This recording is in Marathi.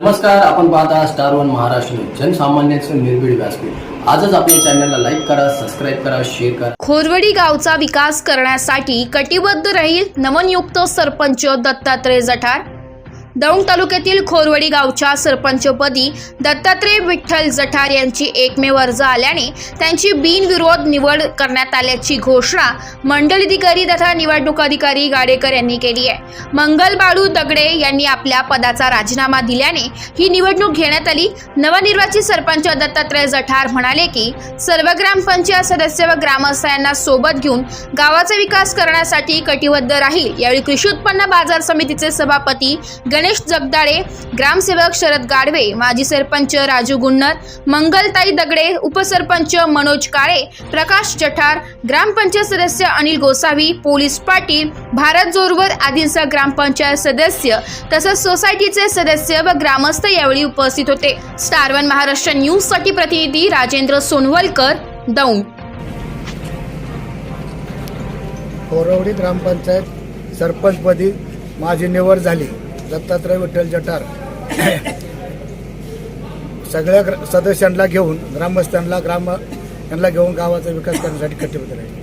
नमस्कार आपण पाहता स्टार वन महाराष्ट्र जनसामान्यांचं निर्भीड व्यासपीठ. आजच आपल्या चॅनलला लाईक करा सबस्क्राईब करा शेअर करा. खोरवडी गावचा विकास करण्यासाठी कटिबद्ध राहील नवनियुक्त सरपंच दत्तात्रय जठार. दौंड तालुक्यातील खोरवडी गावच्या सरपंचपदी दत्तात्रय विठ्ठल जठार यांची एकमेव अर्ज आल्याने त्यांची बिनविरोध निवड करण्यात आल्याची घोषणा मंडलाधिकारी तथा निवडणूक अधिकारी गाडेकर यांनी केली आहे. मंगल बाळू दगडे यांनी आपल्या पदाचा राजीनामा दिल्याने ही निवडणूक घेण्यात आली. नवनिर्वाचित सरपंच दत्तात्रय जठार म्हणाले की सर्व ग्रामपंचायत सदस्य व ग्रामस्थांना सोबत घेऊन गावाचा विकास करण्यासाठी कटिबद्ध राहील. यावेळी कृषी उत्पन्न बाजार समितीचे सभापती गणेश जगदाळे ग्रामसेवक शरद गाडवे माजी सरपंच राजू गुन्नर मंगलताई दगडे उपसरपंच मनोज काळे प्रकाश जठार ग्रामपंचायत सदस्य अनिल गोसावी पोलीस पाटील भारत जोरवर आदींसह ग्रामपंचायत सदस्य तसंच सोसायटीचे सदस्य व ग्रामस्थ यावेळी उपस्थित होते. स्टार वन महाराष्ट्र न्यूजसाठी प्रतिनिधी राजेंद्र सोनवलकर दौंड. कोरवडी ग्रामपंचायत सरपंचपदी माझी निवड झाली. दत्तात्रय विठ्ठल जठार सगळ्या ग्र- सदस्यांना घेऊन ग्रामस्थांना ग्राम यांना घेऊन गावाचा विकास करण्यासाठी कटिबद्ध राहील.